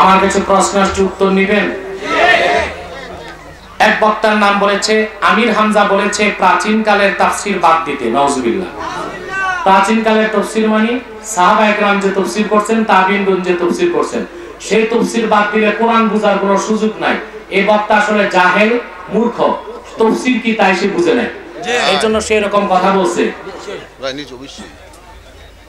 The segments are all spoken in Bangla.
আমার কাছে প্রশ্ন আসছে উত্তর নিবেন? এক বক্তার নাম বলেছে আমির হামজা বলেছে প্রাচীন কালের তাফসির বাদ দিতে নওজুবিল্লাহ প্রাচীন কালের তফসির মানে সাহাবা একরাম যে তফসির করছেন তাবিনগুন যে তফসির করছেন। সেই তফসির বাদ দিলে কোরআন বুঝার কোনো সুযোগ নাই। এই বক্তা আসলে জাহেল মূর্খ। তফসির কি তাই সে বুঝে নেয়। এই জন্য সে এরকম কথা বলছে।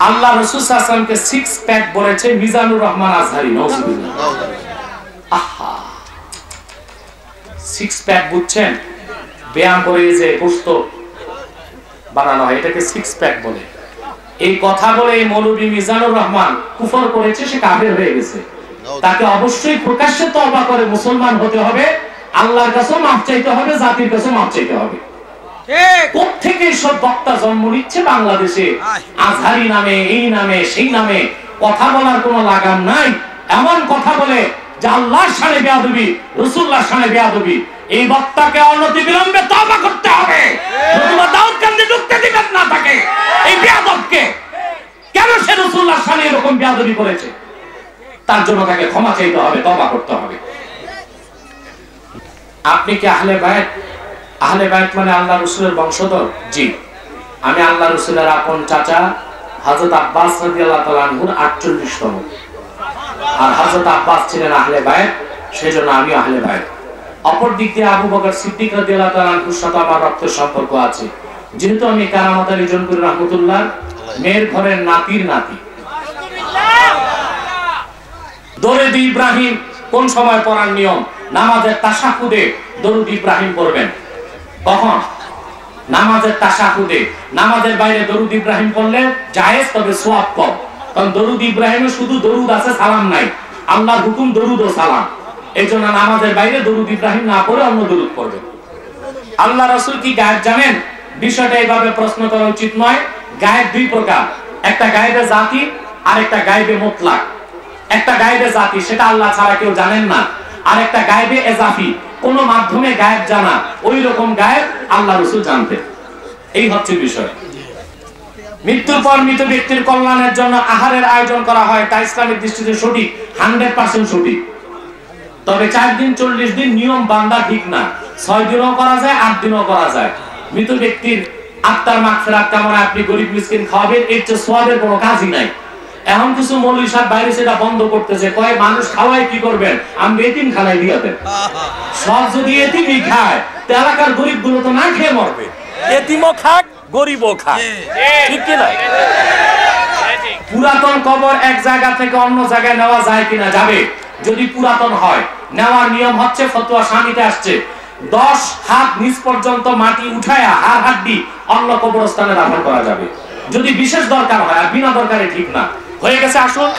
আল্লাহ রসুল আসলামকে সিক্স প্যাক বলেছে মিজানুর রহমান আজহারি আহা। সিক্স প্যাক বুঝছেন? ব্যায়াম করে এই যে বানানো হয় এটাকে সিক্স প্যাক বলে। এই কথা বলে এই মৌলবী মিজানুর রহমান কুফর করেছে সে কাফের হয়ে গেছে। তাকে অবশ্যই প্রকাশ্যে তওবা করে মুসলমান হতে হবে আল্লাহর কাছে মাপ চাইতে হবে জাতির কাছে মাপ চাইতে হবে। কোথেকে সব বক্তা জন্ম নিচ্ছে বাংলাদেশে? আজহারি নামে এই নামে সেই নামে। কথা বলার কোনো লাগাম নাই। এমন কথা বলে যে আল্লাহর সানে বেয়াদবি রসুল্লাহর সানে বেয়াদবি। এই বক্তাকে অনতি বিলম্বে তবা করতে হবে। নতুবা দাউদ কান্দে ঢুকতে দিবেন না তাকে। এই বেয়াদবকে। কেন সে রসুল্লাহর সানে এরকম বেয়াদবি করেছে? তার জন্য তাকে ক্ষমা চাইতে হবে তবা করতে হবে। আপনি কি আহলে বায়াত আহলে বায়াত মানে আল্লাহ রসুলের বংশধর, জি। আমি আল্লাহ রসুলের আপন চাচা, হযরত আব্বাস রাদিয়াল্লাহু তাআলা আনহুর 48 তম আর হযরত আব্বাস ছিলেন আহলে বায়াত সেজন্য আমি আহলে বায়াত অপর দিক দিয়ে আবু বকর সিদ্দিক রাদিয়াল্লাহু তাআলা আনহুর সাথে আমার রক্তের সম্পর্ক আছে। যেহেতু আমি কারামত আলী জনপুর রহমতুল্লাহ, মেয়ের ঘরের নাতির নাতি। দরুদ ইব্রাহিম কোন সময় পড়ার নিয়ম? নামাজের তাশাহুদে দরুদ ইব্রাহিম পড়বেন। কখন? নামাজের তাশাহুদে। নামাজের বাইরে দরুদ ইব্রাহিম পড়লে জায়েজ, তবে সোয়াব কম। কারণ দরুদ ইব্রাহিমে শুধু দরুদ আছে, সালাম নাই। আল্লাহর হুকুম দরুদ ও সালাম। এই জন্য নামাজের বাইরে দরুদ ইব্রাহিম না পড়ে অন্য দরুদ পড়বেন আল্লাহ রসুল কি গায়েব জানেন? বিষয়টা এইভাবে প্রশ্ন করা উচিত নয়। গায়েব দুই প্রকার। একটা গায়েবে জাতি, আর একটা গায়েবে মোতলাক। একটা গায়েবে জাতি, সেটা আল্লাহ ছাড়া কেউ জানেন না। আর একটা গায়েবে এজাফি। কোন মাধ্যমে গায়েব জানা ওই রকম গায়েব আল্লাহ রসুল জানতেন এই হচ্ছে বিষয়। মৃত্যুর পর মৃত ব্যক্তির কল্যাণের জন্য আহারের আয়োজন করা হয়, তা ইসলামের দৃষ্টিতে সঠিক, হান্ড্রেড পার্সেন্ট সঠিক। তবে চার দিন, চল্লিশ দিন নিয়ম বান্দা ঠিক না। ছয় দিনও করা যায়, আট দিনও করা যায়। মৃত ব্যক্তির আত্মার মাখ ফেরাত কামনা আপনি গরিব, মিসকিন খাওয়াবেন, এর চেয়ে সোয়াবের কোনো কাজই নাই। এখন কিছু মৌলী সাহেব বাইরে সেটা বন্ধ করতেছে, কয়, মানুষ খাওয়ায় কি করবেন? আমি এতিম খানায় দিয়ে দেন সব যদি এতিমই খায়, তো এলাকার গরিবগুলো তো না খেয়ে মরবে। এতিমও খাক, গরিবও খাক। ঠিক কি না? পুরাতন কবর এক জায়গা থেকে অন্য জায়গায় নেওয়া যায় কিনা যাবে? যদি পুরাতন হয়, নেওয়ার নিয়ম হচ্ছে ফতোয়া স্বামীতে আসছে। দশ হাত নিচ পর্যন্ত মাটি উঠায়া হাড় হাড্ডি অন্য কবরস্থানে দাফন করা যাবে। যদি বিশেষ দরকার হয়, আর বিনা দরকারে ঠিক না হয়ে গেছে, আসুন।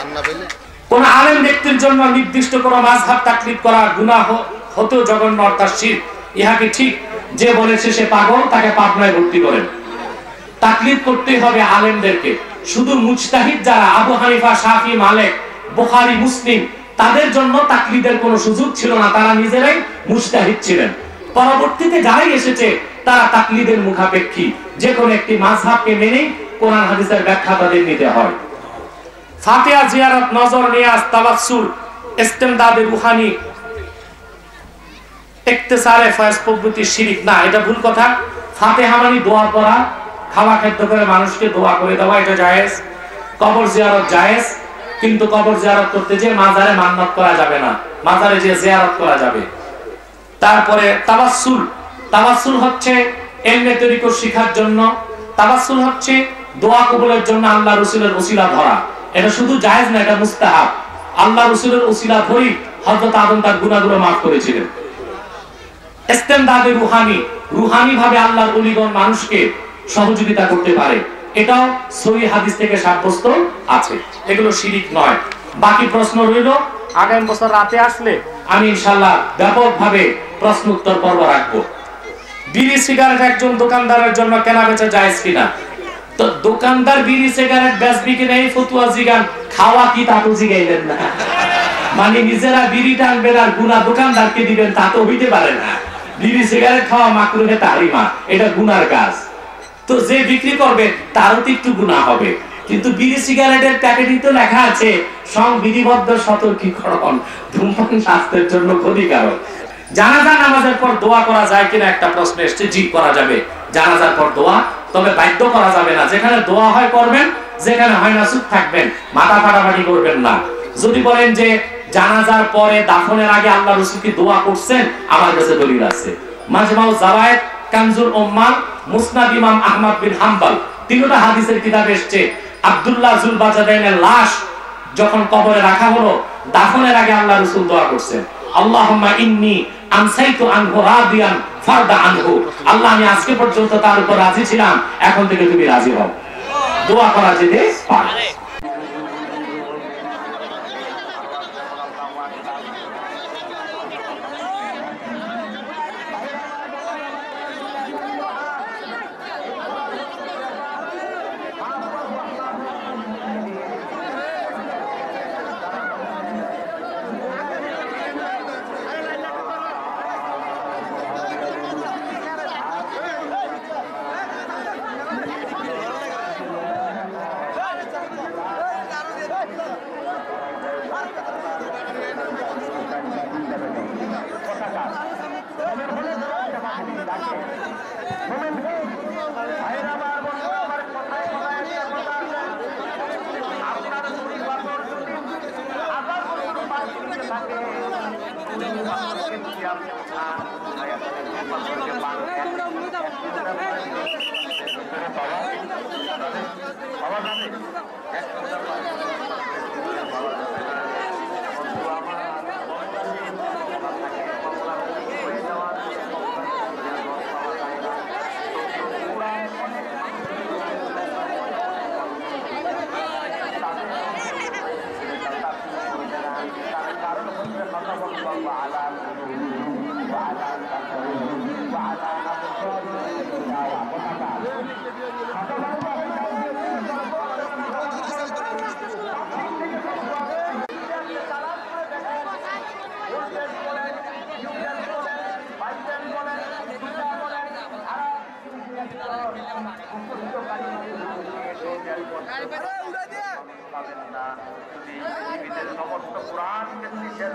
কোন আলেম ব্যক্তির জন্য নির্দিষ্ট কোন মাঝহাব তাকলিদ করা গুনাহ হতেও জঘন্য অর্থাৎ শির। ইহা কি ঠিক? যে বলেছে সে পাগল, তাকে পাবনায় ভর্তি করেন। তাকলিদ করতে হবে আলেমদেরকে। শুধু মুজতাহিদ যারা, আবু হানিফা, শাফি, মালিক, বুখারী, মুসলিম, তাদের জন্য তাকলিদের কোনো সুযোগ ছিল না। তারা নিজেরাই মুজতাহিদ ছিলেন। পরবর্তীতে যারাই এসেছে, তারা তাকলিদের মুখাপেক্ষী। যে কোনো একটি মাযহাবকে মেনেই কোরআন, হাদিসের ব্যাখ্যা তাদের নিতে হয়। ফাতিহা জিয়ারত নজর নিয়াজ তাওয়াসসুল ইস্তেমদাদে রুহানি। ইকতিসারে ফয়েজ প্রভৃতি শিরিক। না, এটা ভুল কথা। ফাতিহা মানে দোয়া করা খাওয়া খাদ্য করে মানুষকে দোয়া করে দেওয়া, এটা জায়েজ। কবর জিয়ারত জায়েজ, কিন্তু কবর জিয়ারত করতে যে মাজারে মান্নাত করা যাবে না। মাজারে যে জিয়ারত করা যাবে। তারপরে তাবাসসুল তাবাসসুল হচ্ছে এলমে তরিকত শিখার জন্য। তাবাসসুল হচ্ছে দোয়া কবুলের জন্য আল্লাহ রসুলের ওসিলা ধরা। এটা শুধু জায়েজ না, এটা মুস্তাহাব। আল্লাহ রসুলের ওসিলা ধরেই হযরত আদম তার গুনাহগুলো মাফ করেছিলেন। ইস্তেমদাদে রুহানি রুহানি ভাবে আল্লাহর অলিগণ মানুষকে সহযোগিতা করতে পারে। এটাও সহি হাদিস থেকে সাব্যস্ত আছে। এগুলো শিরিক নয়। বাকি প্রশ্ন রইল, আগামী বছর রাতে আসলে আমি ইনশাল্লাহ ব্যাপকভাবে প্রশ্ন উত্তর পর্ব রাখব। বিড়ি, সিগারেট একজন দোকানদারের জন্য কেনা বেচা যায় কিনা? তো দোকানদার বিড়ি, সিগারেট বেচবি কিনা ফতুয়া জিগান, খাওয়া কি জিগাইলেন না। মানে নিজেরা বিড়ি টানবেন আর দোকানদারকে দিবেন, তা তো হইতে পারে না। বিড়ি, সিগারেট খাওয়া তারিমা এটা গুনার কাজ। তো যে বিক্রি করবে, তারও তো একটু গুণা হবে। কিন্তু বিড়ি, সিগারেটের তো লেখা আছে, সংবিধিবদ্ধ সতর্কীকরণ, ধূমপান স্বাস্থ্যের জন্য ক্ষতিকারক। জানাজা, নামাজের পর দোয়া করা যায় কিনা একটা প্রশ্ন এসছে জি করা যাবে। জানাজার পর দোয়া, তবে বাধ্য করা যাবে না। যেখানে দোয়া হয় করবেন, যেখানে হয় না চুপ থাকবেন। মাথা ফাটাফাটি করবেন না। যদি বলেন যে জানাজার পরে দাফনের আগে আল্লাহ রসুল কি দোয়া করছেন, আমার কাছে দলিল আছে। মাজমাউ জাওয়ায়েদ, কানজুল উম্মাল মুসনাদ ইমাম আহমদ বিন হাম্বল, তিনটা হাদিসের কিতাব এসেছে। আব্দুল্লাহ জুলবাজাদাইনের লাশ যখন কবরে রাখা হলো, দাফনের আগে আল্লাহ রসুল দোয়া করছেন। আল্লাহুম্মা ইন্নী আমসাইতু আনহু রাদিয়ান ফারদা আনহু। আল্লাহ, আমি আজকে পর্যন্ত তার উপর রাজি ছিলাম, এখন থেকে তুমি রাজি হও। দোয়া করা যেতে পারে। কারণ যাবে এক ঘণ্টা পাওয়া পাবেন না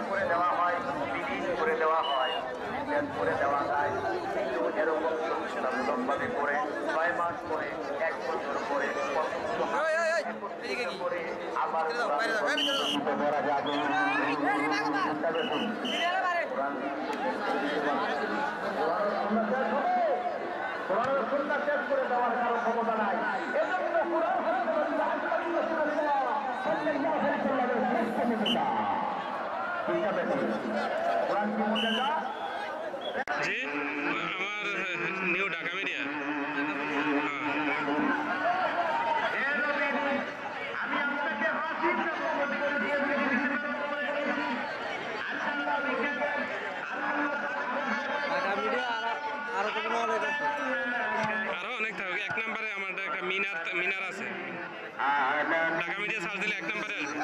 করে দেওয়া হয় বিলীন করে দেওয়া হয় নিষেধ করে দেওয়া যায় কিন্তু এরকম চলছিলামূলকভাবে করে ছয় মাস করে এক বছর করে করে কোরআন শেষ করে দেওয়ার কারও ক্ষমতা নাই এজন্য কোরআন জি, আমার নিউ ঢাকা মিডিয়া আরও অনেক থাকবে এক নম্বরে আমার একটা মিনার মিনার আছে। ঢাকা মিডিয়া সার্চ দিলে এক নম্বরে আসবে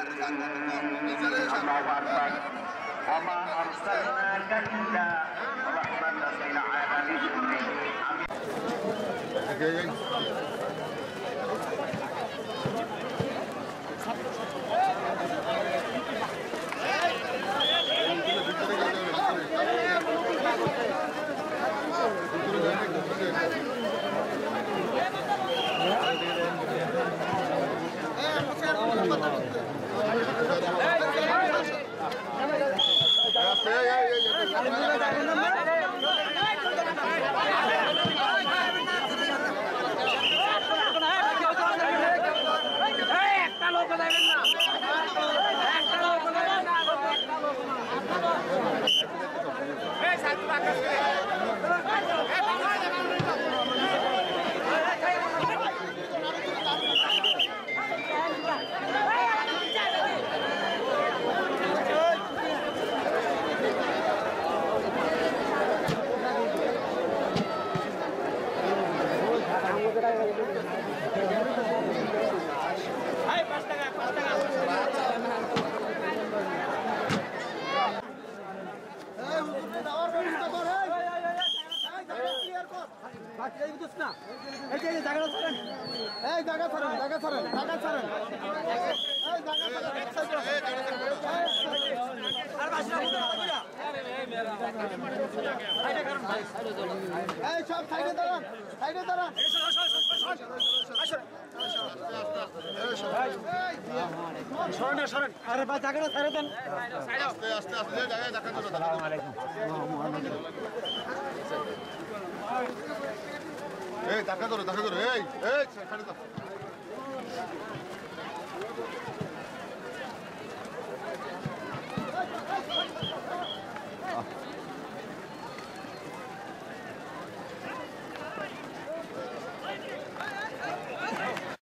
ছাড়েন জায়গা ছাড়েন। এই সব সাইডে দাঁড়ান সাইডে দাঁড়ান। সরেন সরেন। আরে ভাই জায়গাটা ছেড়ে দেন। আস্তে আস্তে আস্তে জায়গায় দেখা জন্য দেখা এই দেখা ধরো দেখা ধরো। এই এই Thank you.